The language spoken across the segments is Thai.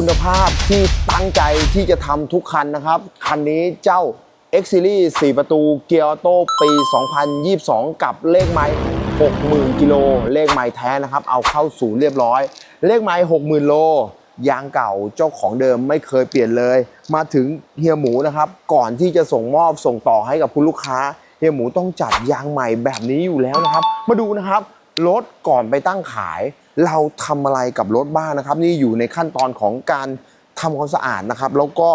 คุณภาพที่ตั้งใจที่จะทำทุกคันนะครับ คันนี้เจ้า X Series 4 ประตูเกียร์ออโต้ปี 2022 กับเลขไม้60,000 กิโล เลขไม้แท้นะครับ เอาเข้าศูนย์เรียบร้อย เลขไม้60,000 โล ยางเก่าเจ้าของเดิมไม่เคยเปลี่ยนเลย มาถึงเฮียหมูนะครับ ก่อนที่จะส่งมอบส่งต่อให้กับคุณลูกค้าเฮียหมูต้องจัดยางใหม่แบบนี้อยู่แล้วนะครับ มาดูนะครับ รถก่อนไปตั้งขาย เราทำอะไรกับรถบ้างนะครับ นี่อยู่ในขั้นตอนของการทำความสะอาดนะครับ แล้วก็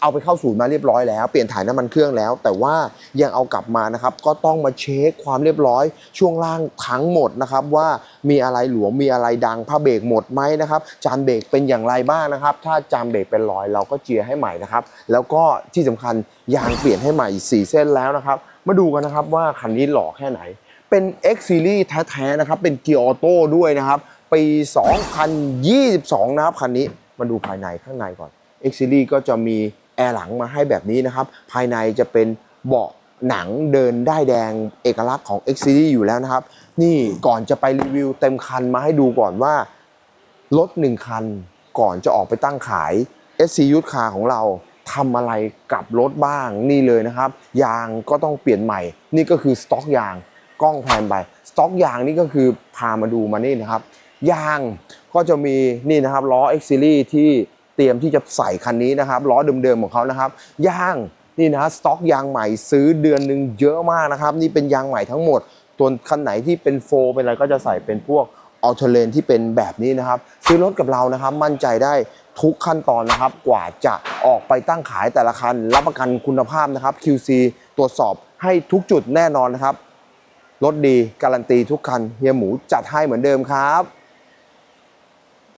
เอาไปเข้าศูนย์มาเรียบร้อยแล้ว เปลี่ยนถ่ายน้ำมันเครื่องแล้ว แต่ว่ายังเอากลับมานะครับ ก็ต้องมาเช็คความเรียบร้อยช่วงล่างทั้งหมดนะครับ ว่ามีอะไรหลวมมีอะไรดังผ้าเบรกหมดไหมนะครับ จานเบรกเป็นอย่างไรบ้างนะครับ ถ้าจานเบรกเป็นรอยเราก็เจียให้ใหม่นะครับ แล้วก็ที่สำคัญยางเปลี่ยนให้ใหม่สี่เส้นแล้วนะครับ มาดูกันนะครับว่าคันนี้หล่อแค่ไหน เป็น X Series แท้ๆนะครับ เป็นเกียร์ออโต้ด้วยนะครับ ปี 2022 นะครับคันนี้มาดูภายในข้างในก่อน X Series ก็จะมีแอร์หลังมาให้แบบนี้นะครับ ภายในจะเป็นเบาะหนังเดินได้แดงเอกลักษณ์ของ X Series อยู่แล้วนะครับ นี่ก่อนจะไปรีวิวเต็มคันมาให้ดูก่อนว่ารถหนึ่งคันก่อนจะออกไปตั้งขาย SC ยุทธคาของเราทำอะไรกับรถบ้างนี่เลยนะครับ ยางก็ต้องเปลี่ยนใหม่ นี่ก็คือสต็อกยาง กล้องแพนไปสต็อกยางนี่ก็คือพามาดูมานี่นะครับ ยางก็จะมีนี่นะครับล้อ X Series ที่เตรียมที่จะใส่คันนี้นะครับล้อเดิมๆของเขานะครับ ยางนี่นะฮะสต็อกยางใหม่ซื้อเดือนหนึ่งเยอะมากนะครับ นี่เป็นยางใหม่ทั้งหมดตัวคันไหนที่เป็นโฟร์เป็นอะไรก็จะใส่เป็นพวกอ l เทเลนที่เป็นแบบนี้นะครับ ซื้อรถกับเรานะครับ มั่นใจได้ทุกขั้นตอนนะครับ กว่าจะออกไปตั้งขายแต่ละคัน รับประกันคุณภาพนะครับ QC ตรวจสอบให้ทุกจุดแน่นอนนะครับ รถดีการันตีทุกคันเฮียหมูจัดให้เหมือนเดิมครับ